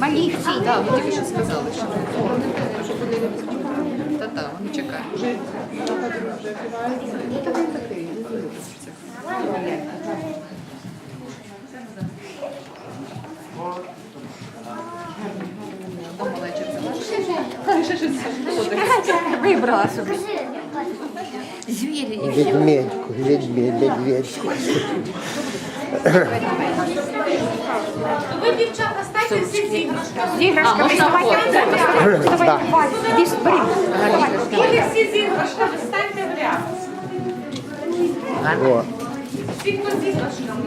Малі всі. Так, ви тільки що сказали, що Та-та, вони чекають. Та він такий. Там малеча взяла. Ще щось буде. Вибрала собі. Звірі. Ведмедьку, ведмедь, медведьку. Ви, дівчата, станьте всі з іграшками. Діти всі з іграшками, станьте в ряд. Всі, хто з іграшками.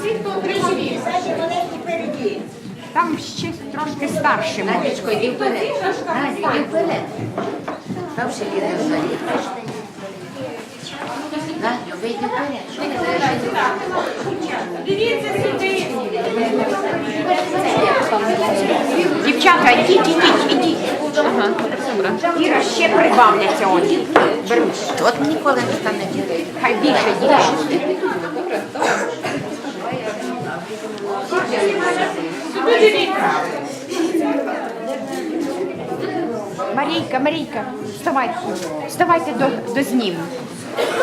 Всі, хто отримав іграшки. Там ще трошки старші. Надечко, йди вперед. Надя, йди вперед. Там ще є взагалі. Дивіться, Дівчата, йдіть. Ага, добре. Іра ще прибавляться вони. Беруть. От ніколи не стане дітей. Хай більше дітей. Марійка, Марійка, вставайте. Вставайте до, до зніму.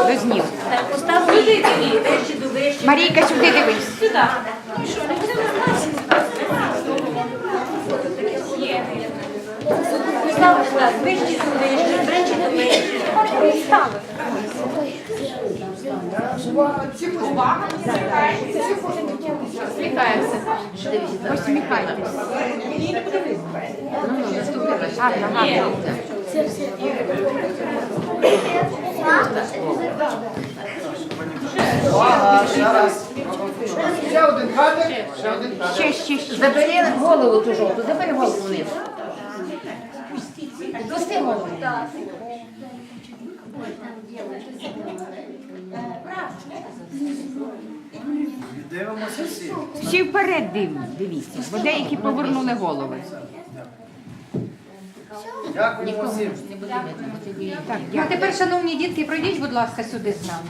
До зніму. Сюди. Марійка, сюди дивись. Сюди. Увага, Сміхаємося. Посміхайтесь. Ну, ну, наступний раз. Гарно, гарно. Ще, ще, ще. Забери голову ту жовту, забери голову вниз. Пусти голову. Дивимося всі. Всі вперед див- дивіться, бо деякі повернули голови. Дякуємо всім. Не буде видно, Так, А дякую. тепер, шановні дітки, пройдіть, будь ласка, сюди з нами.